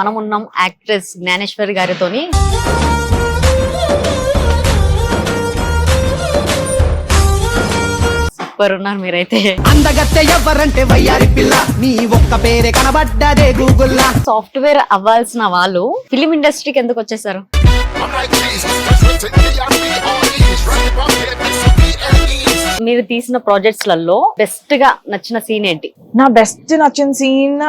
మనం ఉన్నాం actress Gnaneshwari గారితోని. Super ఉన్నారు మీరైతే. అందగత్తె ఎవరంటే వయ్యారి పిల్ల. నీ ఒక్క పేరే కనబడ్డదే గూగుల్లా. సాఫ్ట్వేర్ అవ్వాల్సిన వాళ్ళు ఫిలిం ఇండస్ట్రీకి ఎందుకు వచ్చేసారు. మీరు తీసిన ప్రాజెక్ట్స్లలో బెస్ట్గా నచ్చిన సీన్ ఏంటి? నా బెస్ట్ నచ్చిన సీన్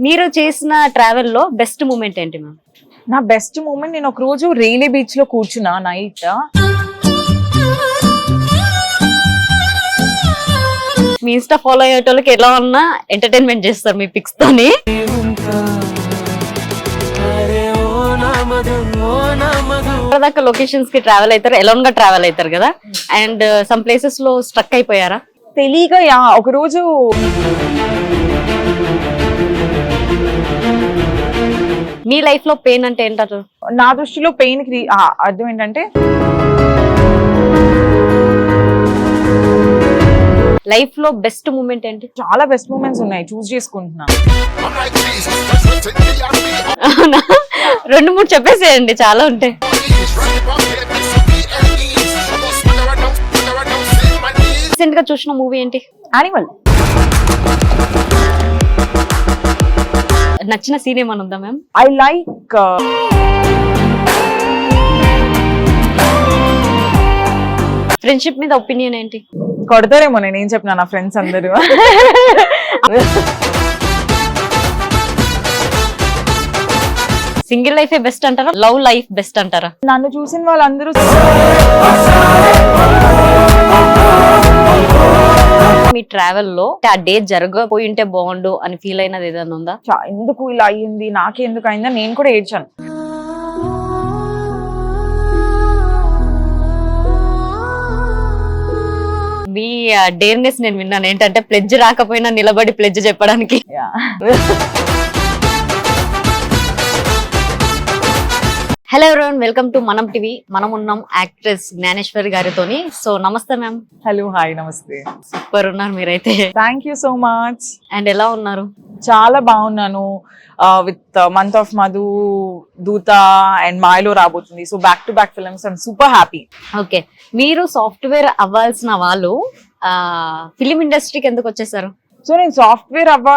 మీరు చేసిన ట్రావెల్లో బెస్ట్ మూమెంట్ ఏంటి మ్యామ్ నా బెస్ట్ మూమెంట్ నేను ఒక రోజు రైలే బీచ్లో కూర్చున్నా నైట్ మీ ఇన్స్టా ఫాలో అయ్యేటోళ్ళకి ఎలా ఉన్నా ఎంటర్టైన్మెంట్ చేస్తారు మీ పిక్స్ తోని. ఇప్పటిదాకా లొకేషన్స్కి ట్రావెల్ అవుతారు? ఎలోన్గా ట్రావెల్ అవుతారు కదా? అండ్ సమ్ ప్లేసెస్లో స్ట్రక్ అయిపోయారా? తెలియక యా ఒక రోజు నీ లైఫ్లో పెయిన్ అంటే ఏంటో నా దృష్టిలో పెయిన్కి అర్థం ఏంటంటే? లైఫ్లో బెస్ట్ మూమెంట్ ఏంటి? చాలా బెస్ట్ మూమెంట్స్ ఉన్నాయి. చూస్ చేసుకుంటున్నా. రెండు మూడు చెప్పేసేయండి. చాలా ఉంటాయి. రీసెంట్గా చూసిన మూవీ ఏంటి? యానిమల్ నచ్చిన సీన్ ఏమైనా ఉందా మ్యామ్ ఐ లైక్ ఫ్రెండ్షిప్ మీద ఒపీనియన్ ఏంటి? కొడతారేమో నేను ఏం చెప్పినా నా ఫ్రెండ్స్ అందరూ. సింగిల్ లైఫే బెస్ట్ అంటారా? లవ్ లైఫ్ బెస్ట్ అంటారా? నన్ను చూసిన వాళ్ళందరూ మీ ట్రావెల్లో ఆ డే జరగపోయి ఉంటే బాగుండు అని ఫీల్ అయినది ఏదైనా ఉందా? చా- ఎందుకు ఇలా అయ్యింది? నాకే ఎందుకు అయిందా? నేను కూడా ఏడ్చాను. మీ డేర్నెస్ నేను విన్నాను. ఏంటంటే ప్లెడ్జ్ రాకపోయినా నిలబడి ప్లెడ్జ్ చెప్పడానికి. Yeah. Hello everyone welcome to Manam TV మనం ఉన్నాం యాక్ట్రెస్ జ్ఞానేశ్వరి గారితోని. సో నమస్తే మ్యామ్ హలో హాయ్ నమస్తే. సూపర్ ఉన్నారు మీరైతే. Thank you so much and ఎలా ఉన్నారు? చాలా బాగున్నాను. విత్ మంత్ ఆఫ్ మధు దూత అండ్ మాయలో రాబోతుంది. So back to back films I'm super happy okay మీరు సాఫ్ట్వేర్ అవ్వాల్సిన వాళ్ళు ఫిలిం ఇండస్ట్రీకి ఎందుకు వచ్చేసారు? సో నేను సాఫ్ట్వేర్ అవ్వ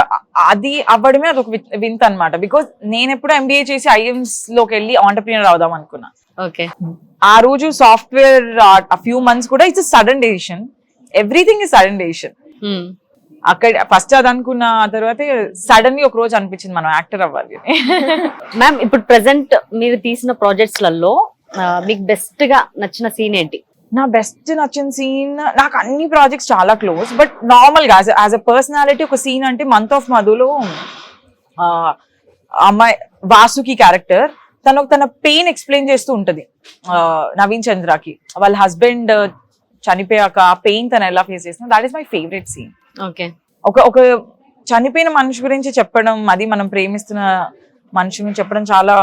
అది అవ్వడమే అదొక వింత అనమాట బికాస్ నేను ఎప్పుడు ఎంబీఏ చేసి ఐఎమ్స్లోకి వెళ్ళి ఆంటర్ప్రీనర్ అవుదాం అనుకున్నా. ఓకే. ఆ రోజు సాఫ్ట్వేర్ ఫ్యూ మంత్స్ కూడా it's sudden decision everything is sudden decision అక్కడ ఫస్ట్ అది అనుకున్న తర్వాత సడన్గా ఒక రోజు అనిపించింది మనం యాక్టర్ అవ్వాలి మ్యామ్ ఇప్పుడు ప్రెసెంట్ మీరు తీసిన ప్రాజెక్ట్స్లలో మీకు బెస్ట్గా నచ్చిన సీన్ ఏంటి? నా బెస్ట్ నచ్చిన సీన్ నాకు అన్ని ప్రాజెక్ట్స్ చాలా క్లోజ్ బట్ నార్మల్గా యాజ్ అ పర్సనాలిటీ ఒక సీన్ అంటే మంత్ ఆఫ్ మధులో అమ్మాయి వాసుకి క్యారెక్టర్ తను తన పెయిన్ ఎక్స్ప్లెయిన్ చేస్తూ ఉంటది. నవీన్ చంద్రకి వాళ్ళ హస్బెండ్ చనిపోయాక ఆ పెయిన్ తను ఎలా ఫేస్ చేస్తుంది that is my favourite scene okay ఒక ఒక చనిపోయిన మనిషి గురించి చెప్పడం అది మనం ప్రేమిస్తున్న మనిషి గురించి చెప్పడం చాలా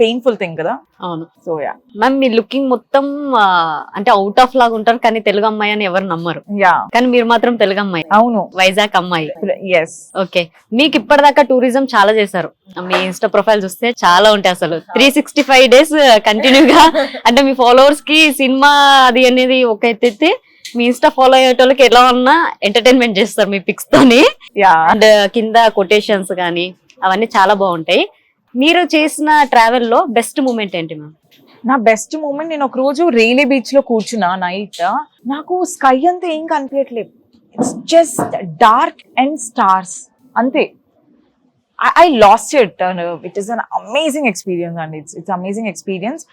పెయిన్ఫుల్ థింగ్ కదా? అవును. సో యా మ్యామ్ మీ లుకింగ్ మొత్తం అంటే అవుట్ ఆఫ్ లాగా ఉంటారు కానీ తెలుగు అమ్మాయి అని ఎవరు నమ్మరు. యా కానీ మీరు మాత్రం తెలుగు అమ్మాయి. అవును. వైజాగ్ అమ్మాయి. ఎస్ ఓకే మీకు ఇప్పటిదాకా టూరిజం చాలా చేశారు. మీ ఇన్స్టా ప్రొఫైల్ చూస్తే చాలా ఉంటాయి అసలు. త్రీ సిక్స్టీ ఫైవ్ డేస్ కంటిన్యూగా అంటే మీ ఫాలోవర్స్కి సినిమా అది అనేది ఒక ఎత్తైతే మీ ఇన్స్టా ఫాలో అయ్యేటోళ్ళకి ఎలా ఉన్నా ఎంటర్టైన్మెంట్ చేస్తారు మీ పిక్స్ తోని. అండ్ కింద కొటేషన్స్ కానీ అవన్నీ చాలా బాగుంటాయి. మీరు చేసిన ట్రావెల్లో బెస్ట్ మూమెంట్ ఏంటి మ్యామ్? నా బెస్ట్ మూమెంట్ నేను ఒక రోజు రేలే బీచ్లో కూర్చున్నా నైట్. నాకు స్కై అంతా ఏం కనిపించట్లేదు it's just dark and stars అంతే. I lost it it is an amazing experience అండి ఇట్స్ ఇట్స్ అమేజింగ్ ఎక్స్పీరియన్స్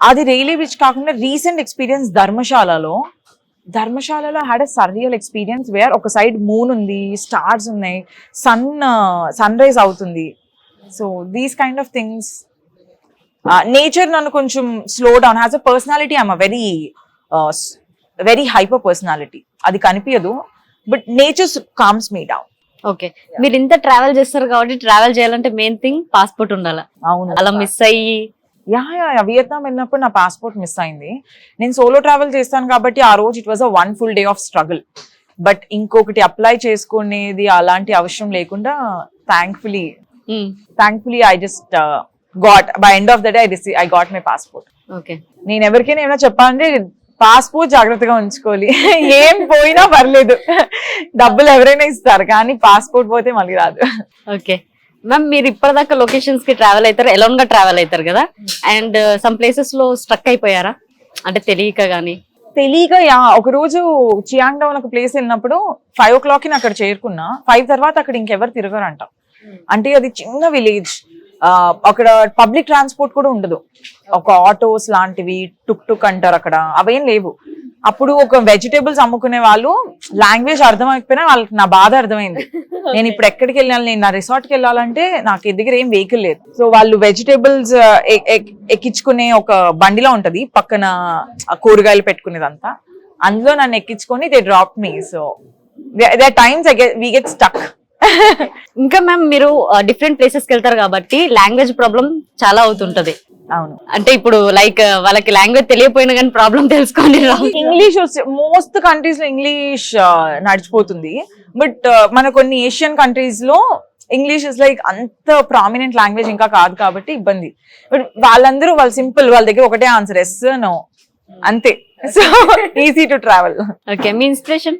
అది రైల్వే బీచ్ కాకుండా రీసెంట్ ఎక్స్పీరియన్స్ ధర్మశాలలో. ధర్మశాలలో had a surreal experience where ఒక సైడ్ మూన్ ఉంది స్టార్స్ ఉన్నాయి సన్ సన్ రైజ్ అవుతుంది. So these kind of things nature నన్ను కొంచెం slow down has a personality I'm a very very hyper personality అది కనిపించదు but nature comms me down okay మీరు ఇంత ట్రావెల్ చేస్తారు కాబట్టి ట్రావెల్ చేయాలంటే మెయిన్ థింగ్ పాస్పోర్ట్ ఉండాలి. అవును. అలా మిస్ అయ్యి. యా యా వియత్నాం వెళ్ళినప్పుడు నా పాస్పోర్ట్ మిస్ అయింది. నేను సోలో ట్రావెల్ చేస్తాను కాబట్టి ఆ రోజు it was a one full day of struggle but ఇంకొకటి అప్లై చేసుకునేది అలాంటి అవసరం లేకుండా thankfully thankfully I just got by end of the day I receive I got my passport okay నేను ఎవరికైనా ఏమైనా చెప్పాలంటే పాస్పోర్ట్ జాగ్రత్తగా ఉంచుకోవాలి. ఏం పోయినా పర్లేదు. డబ్బులు ఎవరైనా ఇస్తారు కానీ పాస్పోర్ట్ పోతే మళ్ళీ రాదు. ఓకే మ్యామ్ మీరు ఇప్పటిదాకా లొకేషన్స్కి ట్రావెల్ అవుతారు ఎలోన్గా ట్రావెల్ అవుతారు కదా? అండ్ సమ్ ప్లేసెస్లో స్ట్రక్ అయిపోయారా? అంటే తెలియక గానీ. తెలియక ఒక రోజు చియాంగ్ డౌన్ ఒక ప్లేస్ వెళ్ళినప్పుడు ఫైవ్ ఓ క్లాక్ని అక్కడ చేరుకున్నా. ఫైవ్ తర్వాత అక్కడ ఇంకెవరు తిరగరంట. అంటే అది చిన్న విలేజ్. అక్కడ పబ్లిక్ ట్రాన్స్పోర్ట్ కూడా ఉండదు. ఒక ఆటోస్ లాంటివి టుక్ టుక్ అంటారు అక్కడ. అవేం లేవు. అప్పుడు ఒక వెజిటేబుల్స్ అమ్ముకునే వాళ్ళు లాంగ్వేజ్ అర్థమైపోయినా వాళ్ళకి నా బాధ అర్థమైంది. నేను ఇప్పుడు ఎక్కడికి వెళ్ళాలి నేను నా రిసార్ట్కి వెళ్ళాలంటే నాకు దగ్గర ఏం వెహికల్ లేదు. సో వాళ్ళు వెజిటేబుల్స్ ఎక్కించుకునే ఒక బండిలో ఉంటది పక్కన కూరగాయలు పెట్టుకునేదంతా. అందులో నన్ను ఎక్కించుకొని they drop me so they times we get stuck ఇంకా మ్యామ్ మీరు డిఫరెంట్ ప్లేసెస్కి వెళ్తారు కాబట్టి లాంగ్వేజ్ ప్రాబ్లం చాలా అవుతుంటది. అవును. అంటే ఇప్పుడు లైక్ వాళ్ళకి లాంగ్వేజ్ తెలియపోయినా కానీ ప్రాబ్లం తెలుసుకోండి ఇంగ్లీష్ మోస్ట్ కంట్రీస్లో ఇంగ్లీష్ నడిచిపోతుంది. బట్ మన కొన్ని ఏషియన్ కంట్రీస్లో ఇంగ్లీష్ ఇస్ లైక్ అంత ప్రామినెంట్ లాంగ్వేజ్ ఇంకా కాదు కాబట్టి ఇబ్బంది. బట్ వాళ్ళందరూ వాళ్ళు సింపుల్ వాళ్ళ దగ్గర ఒకటే ఆన్సర్ ఎస్ నో అంతే. So easy to travel okay me inspiration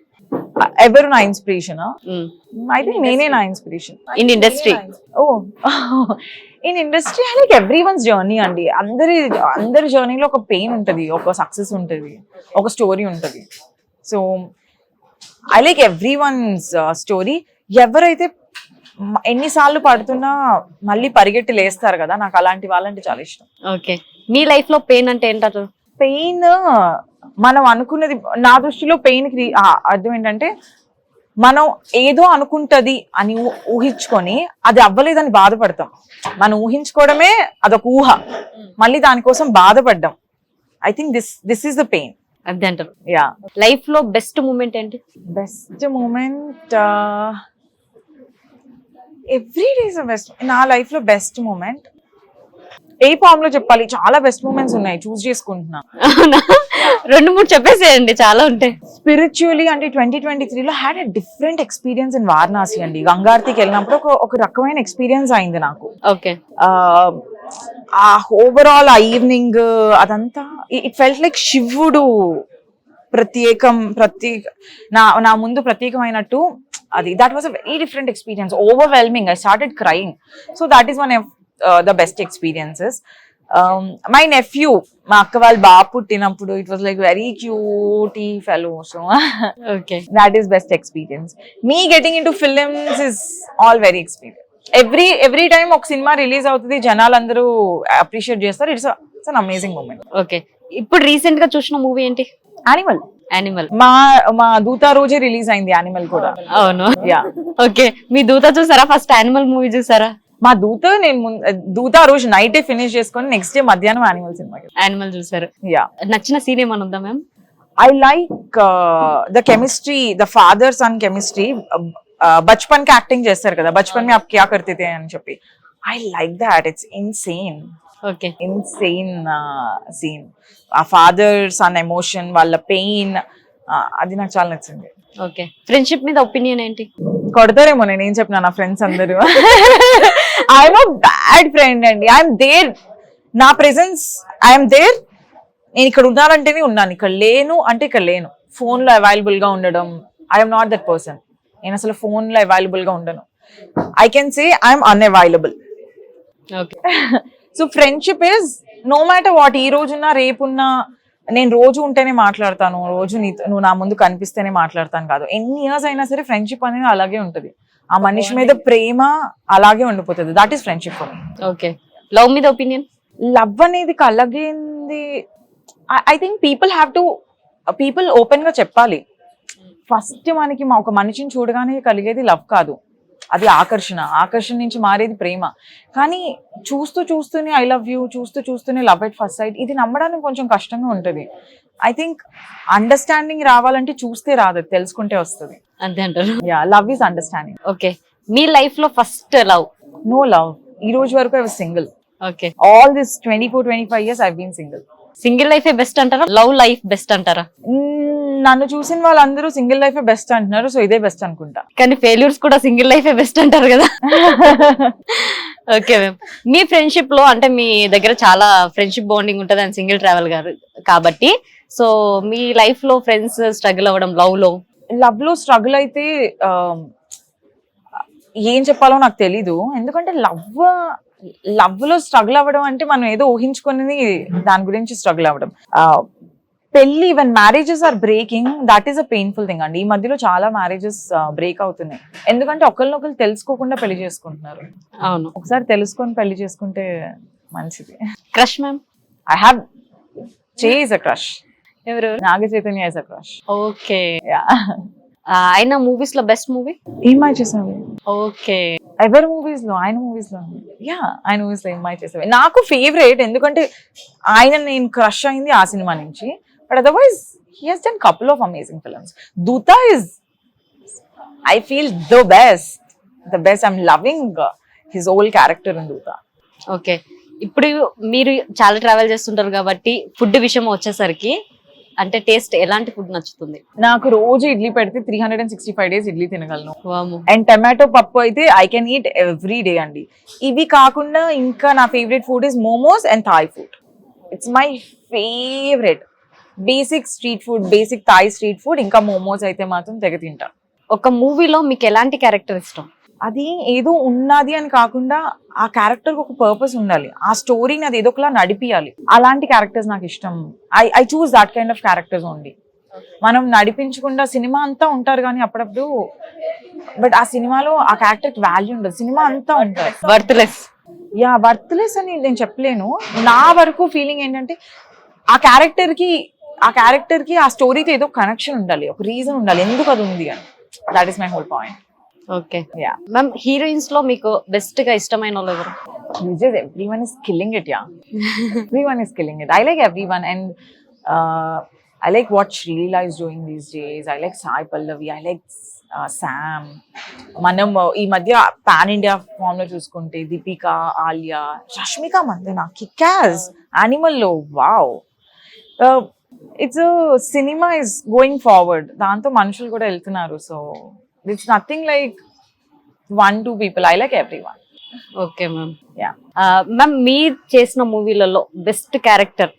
ఎవరు నా ఇన్స్పిరేషన్ ఐ థింక్ నేనే నా inspiration in industry oh in industry I like every one's journey అండి అందరి అందరి జర్నీలో ఒక పెయిన్ ఉంటుంది ఒక సక్సెస్ ఉంటుంది ఒక స్టోరీ ఉంటుంది. So I like every one's story ఎవరైతే ఎన్నిసార్లు పడుతున్నా మళ్ళీ పరిగెట్టి లేస్తారు కదా నాకు అలాంటి వాళ్ళంటే చాలా ఇష్టం. ఓకే మీ లైఫ్లో పెయిన్ అంటే ఏంటారు పెయిన్ మనం అనుకున్నది నా దృష్టిలో పెయిన్ అర్థం ఏంటంటే మనం ఏదో అనుకుంటది అని ఊహించుకొని అది అవ్వలేదని బాధపడతాం. మనం ఊహించుకోవడమే అదొక ఊహ. మళ్ళీ దానికోసం బాధపడ్డాం. I think this this is the pain అదే అంటారు. యా లైఫ్లో బెస్ట్ మూమెంట్ ఏంటి? Best moment every day's best నా లైఫ్లో బెస్ట్ మూమెంట్ ఏ ఫామ్లో చెప్పాలి? చాలా బెస్ట్ మూమెంట్స్ ఉన్నాయి. చూస్ చేసుకుంటున్నా? రెండు మూడు చెప్పేసేయండి. చాలా ఉంటాయి. స్పిరిచువలీ అంటే ట్వంటీ ట్వంటీ త్రీలో had a different experience in Varanasi అండి. గంగార్తికి వెళ్ళినప్పుడు ఒక ఒక రకమైన ఎక్స్పీరియన్స్ అయింది నాకు. ఓకే. ఆ, ఆ ఓవరాల్ ఆ ఈవినింగ్ అదంతా ఇట్ ఫెల్ట్ లైక్ శివుడు ప్రత్యేకం ప్రత్యేక నా నా ముందు ప్రత్యేకమైనట్టు అది that was a very different experience overwhelming I started crying so that is one the best experiences my nephew మా అక్క వాళ్ళు బాగా పుట్టినప్పుడు it was like very cutie fellow so okay that is best experience. Me getting into films is all very experience. Every every time ఒక సినిమా release అవుతుంది జనాలు అందరూ అప్రిషియేట్ చేస్తారు it's it's an amazing moment okay ఇప్పుడు రీసెంట్గా చూసిన movie ఏంటి? యానిమల్ యానిమల్ మా మా దూతా రోజే రిలీజ్ అయింది యానిమల్ కూడా. అవును. యా ఓకే మీ దూత చూసారా? ఫస్ట్ యానిమల్ మూవీ చూసారా? మా దూత నేను ముందు దూతా రోజు నైటే ఫినిష్ చేసుకొని నెక్స్ట్ డే మధ్యాహ్నం యానిమల్ సినిమాకి యానిమల్ చూసారు. యా నచ్చిన సీన్ ఏమైనా ఉందా ma'am I like the chemistry the father son chemistry బచ్పన్కి acting చేస్తారు కదా బచ్పన్ మీ ఆప్ క్యా అని చెప్పి. I like that it's insane okay insane scene ఆ ఫాదర్ సన్ ఎమోషన్ వాళ్ళ పెయిన్ అది నాకు చాలా నచ్చింది. ఓకే. ఫ్రెండ్షిప్ మీద ఒపీనియన్ ఏంటి? కొడతారేమో నేను ఏం చెప్పినా నా ఫ్రెండ్స్ అందరూ. ఐఎమ్ బ్యాడ్ ఫ్రెండ్ అండి. ఐఎమ్ దేర్ నా ప్రెసెన్స్ ఐఎమ్ దేర్ నేను ఇక్కడ ఉన్నానంటేనే ఉన్నాను. ఇక్కడ లేను అంటే ఇక్కడ లేను. ఫోన్లో అవైలబుల్గా ఉండడం ఐఎమ్ నాట్ దట్ పర్సన్ నేను అసలు ఫోన్లో అవైలబుల్గా ఉండను. I can say I'm unavailable okay. So friendship is no matter what ఈ రోజున్నా రేపున్నా నేను రోజు ఉంటేనే మాట్లాడతాను రోజు నీతో నువ్వు నా ముందు కనిపిస్తేనే మాట్లాడతాను కాదు. ఎన్ని ఇయర్స్ అయినా సరే ఫ్రెండ్షిప్ అనేది అలాగే ఉంటది. ఆ మనిషి మీద ప్రేమ అలాగే ఉండిపోతుంది. That is friendship for okay love మీద ఒపీనియన్ లవ్ అనేది కలగింది I think people have to people ఓపెన్గా చెప్పాలి. ఫస్ట్ మనకి మా ఒక మనిషిని చూడగానే కలిగేది లవ్ కాదు. అది ఆకర్షణ. ఆకర్షణ నుంచి మారేది ప్రేమ. కానీ చూస్తూ చూస్తూనే ఐ లవ్ యూ చూస్తూ చూస్తూనే లవ్ ఎట్ ఫస్ట్ సైట్ ఇది నమ్మడానికి కొంచెం కష్టంగా ఉంటుంది. ఐ థింక్ అండర్స్టాండింగ్ రావాలంటే చూస్తే రాదు తెలుసుకుంటే వస్తుంది. అంతే అంటారు. Yeah love is understanding okay మీ లైఫ్లో ఫస్ట్ లవ్ నో లవ్ ఈ రోజు వరకు I was single okay all this twenty four twenty five years I been single single లైఫే బెస్ట్ అంటారా? లవ్ లైఫ్ బెస్ట్ అంటారా? మ్మ్, నన్ను చూసిన వాళ్ళందరూ సింగిల్ లైఫ్ బెస్ట్ అంటున్నారు సో ఇదే బెస్ట్ అనుకుంటా. కానీ ఫెయిల్యూర్స్ కూడా సింగిల్ లైఫే బెస్ట్ అంటారు కదా. Okay ma'am. మీ ఫ్రెండ్షిప్లో అంటే మీ దగ్గర చాలా ఫ్రెండ్షిప్ బాండింగ్ ఉంటుంది అండ్ సింగిల్ ట్రావెల్ గారు కాబట్టి సో మీ లైఫ్లో ఫ్రెండ్స్ స్ట్రగుల్ అవ్వడం లవ్లో? లవ్లో స్ట్రగుల్ అయితే ఏం చెప్పాలో నాకు తెలీదు. ఎందుకంటే లవ్ లవ్లో స్ట్రగుల్ అవ్వడం అంటే మనం ఏదో ఊహించుకుని దాని గురించి స్ట్రగుల్ అవ్వడం. పెళ్ళి even marriages are breaking that is a painful thing అండి ఈ మధ్యలో చాలా మ్యారేజెస్ బ్రేక్ అవుతున్నాయి. ఎందుకంటే ఒకరినొకరు తెలుసుకోకుండా పెళ్ళి చేసుకుంటున్నారు. అవును. ఒకసారి తెలుసుకొని పెళ్ళి చేసుకుంటే మంచిది. Crush ma'am I have chase a crush ఎవరు? Naga Chaitanya is a crush okay ఆయన మూవీస్లో బెస్ట్ మూవీ ఏమై చేసావు? ఓకే ఎవరి మూవీస్లో? ఆయన మూవీస్లో. యా ఆయన మూవీస్లో ఏమై చేసావు? నాకు ఫేవరెట్ ఎందుకంటే ఆయన నేను క్రష్ అయింది ఆ సినిమా నుంచి. But otherwise he he's done couple of amazing films Dhootha is I feel the best the best I'm loving his whole character in Dhootha okay ఇప్పుడు మీరు చాలా ట్రావెల్ చేస్తుంటారు కాబట్టి ఫుడ్ విషయం వచ్చేసరికి అంటే టేస్ట్ ఎలాంటి ఫుడ్ నచ్చుతుంది? నాకు రోజు ఇడ్లీ పెడితే three hundred and sixty five days idli తినగలను. And tomato పప్పు అయితే I can eat every day అండి. ఇవి కాకుండా ఇంకా నా favourite food is momos and Thai food it's my favourite basic street food basic Thai street food ఇంకా momos అయితే మాత్రం తెగ తింటా ఒక మూవీలో మీకు ఎలాంటి క్యారెక్టర్ ఇష్టం? అది ఏదో ఉన్నది అని కాకుండా ఆ క్యారెక్టర్ ఒక పర్పస్ ఉండాలి. ఆ స్టోరీని అది ఏదో ఒకలా నడిపియాలి. అలాంటి క్యారెక్టర్స్ నాకు ఇష్టం. I I choose that kind of characters only. మనం నడిపించకుండా సినిమా అంతా ఉంటారు కానీ అప్పుడప్పుడు బట్ ఆ సినిమాలో ఆ క్యారెక్టర్ వాల్యూ ఉండదు. సినిమా అంతా ఉంటారు. వర్త్లెస్ యా వర్త్లెస్ అని నేను చెప్పలేను. నా వరకు ఫీలింగ్ ఏంటంటే ఆ క్యారెక్టర్కి ఆ క్యారెక్టర్కి ఆ స్టోరీతో ఏదో కనెక్షన్ ఉండాలి ఒక రీజన్ ఉండాలి ఎందుకు అది ఉంది అని that is my whole point okay yeah ma'am హీరోయిన్స్లో మీకు బెస్ట్గా ఇష్టమైన వాళ్ళు ఎవరు just everyone is killing it yeah everyone is killing it i like everyone and uh, i like what Shrila is doing these days i like Sai Pallavi i like uh, Sam మనం uh, ఈ మధ్య pan India ఫామ్లో చూసుకుంటే దీపిక ఆలియా రష్మిక మందన కిక్యాజ్ యానిమల్లో wow it's cinema is going forward దాంతో మనుషులు కూడా వెళ్తున్నారు. So it's nothing like one two people I like every one okay ma'am yeah ma'am మీరు చేసిన మూవీలలో best character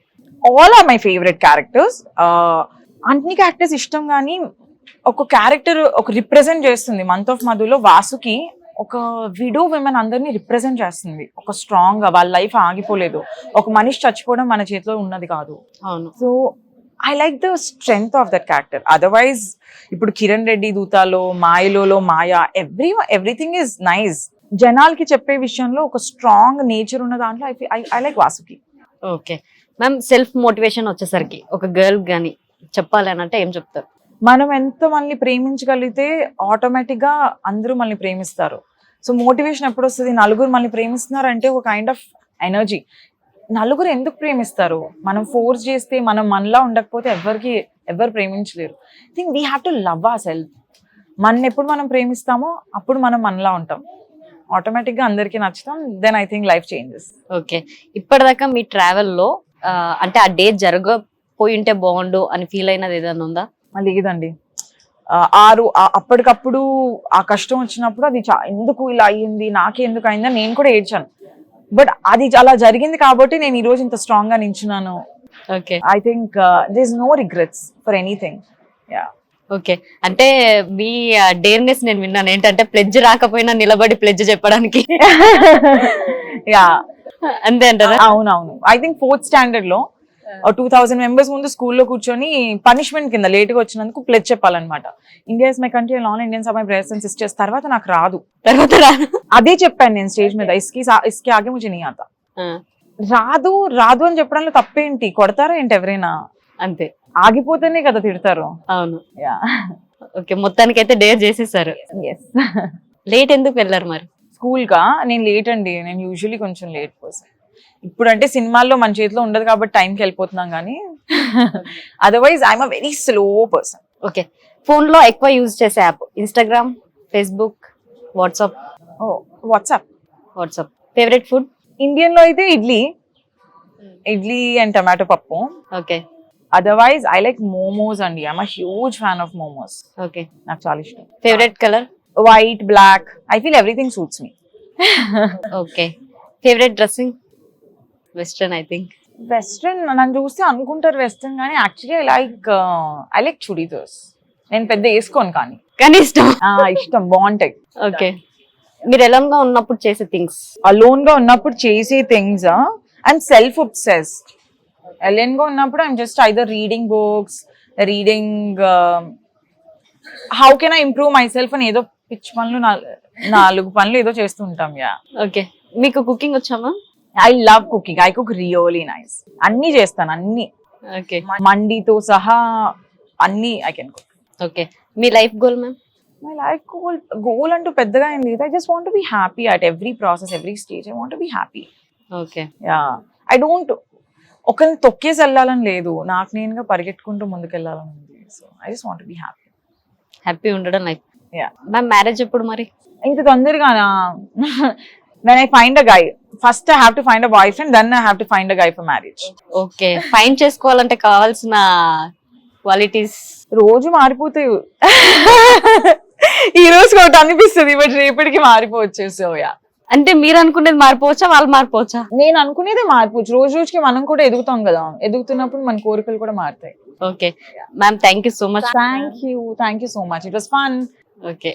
all are my favourite characters అన్ని క్యారెక్టర్స్ ఇష్టం కానీ ఒక క్యారెక్టర్ ఒక రిప్రజెంట్ చేస్తుంది. మంత్ ఆఫ్ మధులో వాసుకి ఒక విడో విమెన్ అందరినీ రిప్రజెంట్ చేస్తుంది. ఒక స్ట్రాంగ్గా వాళ్ళ లైఫ్ ఆగిపోలేదు. ఒక మనిషి చచ్చిపోవడం మన చేతిలో ఉన్నది కాదు. అవును. So I like the strength of that character otherwise ఇప్పుడు కిరణ్ రెడ్డి దూతాలో మాయలో మాయా ఎవ్రీ ఎవ్రీథింగ్ ఈజ్ నైస్ జనాలకి చెప్పే విషయంలో ఒక స్ట్రాంగ్ నేచర్ ఉన్న దాంట్లో I I like Vasuki okay ma'am self motivation వచ్చేసరికి ఒక గర్ల్ గాని చెప్పాలి అని అంటే ఏం చెప్తారు? మనం ఎంత మనల్ని ప్రేమించగలిగితే ఆటోమేటిక్గా అందరూ మనల్ని ప్రేమిస్తారు. సో మోటివేషన్ ఎప్పుడు వస్తుంది నలుగురు మనల్ని ప్రేమిస్తున్నారు అంటే ఒక కైండ్ ఆఫ్ ఎనర్జీ నలుగురు ఎందుకు ప్రేమిస్తారు? మనం ఫోర్స్ చేస్తే మనం మనలా ఉండకపోతే ఎవరికి ఎవరు ప్రేమించలేరు. Think we have to love ఆ సెల్ఫ్ మన ఎప్పుడు మనం ప్రేమిస్తామో అప్పుడు మనం మనలా ఉంటాం. ఆటోమేటిక్గా అందరికీ నచ్చుతాం. Then I think life changes okay ఇప్పటిదాకా మీ ట్రావెల్లో అంటే ఆ డే జరగపోయి ఉంటే బాగుండు అని ఫీల్ అయినది ఏదైనా ఉందా? లేదండి. ఆరు అప్పటికప్పుడు ఆ కష్టం వచ్చినప్పుడు అది ఎందుకు ఇలా అయ్యింది? నాకే ఎందుకు అయిందని నేను కూడా ఏడ్చాను. బట్ అది అలా జరిగింది కాబట్టి నేను ఈ రోజు ఇంత స్ట్రాంగ్గా నించున్నాను. Okay I think this no regrets for anything yeah okay అంటే మీ డేర్నెస్ నేను విన్నాను. ఏంటంటే ప్లెడ్జ్ రాకపోయినా నిలబడి ప్లెడ్జ్ చెప్పడానికి. యా అంతే అంటారా? అవునవును. ఐ థింక్ ఫోర్త్ స్టాండర్డ్లో టూ థౌసండ్ మెంబర్స్ ముందు స్కూల్లో కూర్చొని పనిష్మెంట్ కింద లేట్గా వచ్చినందుకు pledge చెప్పాలన్నమాట. India is my country all Indians of my brothers and తర్వాత నాకు రాదు. తర్వాత అదే చెప్పాను నేను స్టేజ్ మీద. ఇస్కి ఇస్కి ఆగే ముజే నీ ఆత. రాదు రాదు అని చెప్పడంలో తప్పేంటి? కొడతారా ఏంటి ఎవరైనా? అంతే. ఆగిపోతేనే కదా తిడతారు. అవును. ఓకే మొత్తానికి అయితే డేర్ చేసేసారు లేట్ ఎందుకు వెళ్ళారు మరి? స్కూల్ కా? నేను లేట్ అండి. నేను యూజువలీ కొంచెం లేట్ కోసం ఇప్పుడు అంటే సినిమాల్లో మన చేతిలో ఉండదు కాబట్టి టైంకి వెళ్ళిపోతున్నాం కానీ otherwise I'm a very slow person okay. ఫోన్లో ఎక్కువ యూజ్ చేసే app Instagram Facebook WhatsApp oh WhatsApp WhatsApp favourite food ఇండియన్లో అయితే ఇడ్లీ. ఇడ్లీ అండ్ టమాటో పప్పు. Okay. Otherwise I like momos అండి. I'm a huge fan of momos okay. నాకు చాలా ఇష్టం. Favourite colour white black I feel everything suits me okay. Favourite dressing western I think western నన్ను చూస్తే అనుకుంటారు western కానీ actually I like I like chudidars నేను పెద్ద వేసుకోను కానీ. కానీ ఇష్టం. ఇష్టం. బాగుంటాయి. ఓకే మీరు ఎలాగా ఉన్నప్పుడు చేసే థింగ్స్ అలోన్గా ఉన్నప్పుడు చేసే థింగ్స్ అండ్ సెల్ఫ్ ఒబ్సెస్డ్ అలోన్గా ఉన్నప్పుడు I'm just either reading books reading how can I improve my self అని ఏదో పిచ్చి పనులు నాల్- నాలుగు పనులు ఏదో చేస్తూ ఉంటాం యా ఓకే మీకు కుకింగ్ వచ్చామా I love cooking I cook really nice అన్ని చేస్తాను అన్ని. ఓకే మండితో సహా అన్ని I can cook okay me life goal ma'am my life goal goal అంటూ పెద్దగా ఏం లేదు. I just want be happy at every process every stage I want be happy okay yeah I don't ఒకరిని తొక్కేసి వెళ్ళాలని లేదు. నాకు నేనుగా పరిగెట్టుకుంటూ ముందుకు వెళ్ళాలని ఉంది so I just want be happy happy ఉండడం లైఫ్ యా మ్యామ్ మ్యారేజ్ ఎప్పుడు మరి? ఇంత తొందరగానా when I find a guy first I have to find a boyfriend then I have to find a guy for marriage okay fine చేసుకోవాలంటే కావాల్సిన qualities రోజు మారిపోతాయి. ఈ రోజు ఒకటి అనిపిస్తుంది బట్ రేపటికి మారిపోవచ్చు సో యా అంటే మీరు అనుకునేది మారిపోవచ్చా వాళ్ళు మారిపోవచ్చా? నేను అనుకునేదే మారిపోవచ్చు. రోజు రోజుకి మనం కూడా ఎదుగుతాం కదా. ఎదుగుతున్నప్పుడు మన కోరికలు కూడా మారుతాయి. Okay ma'am thank you so much thank you thank you so much it was fun okay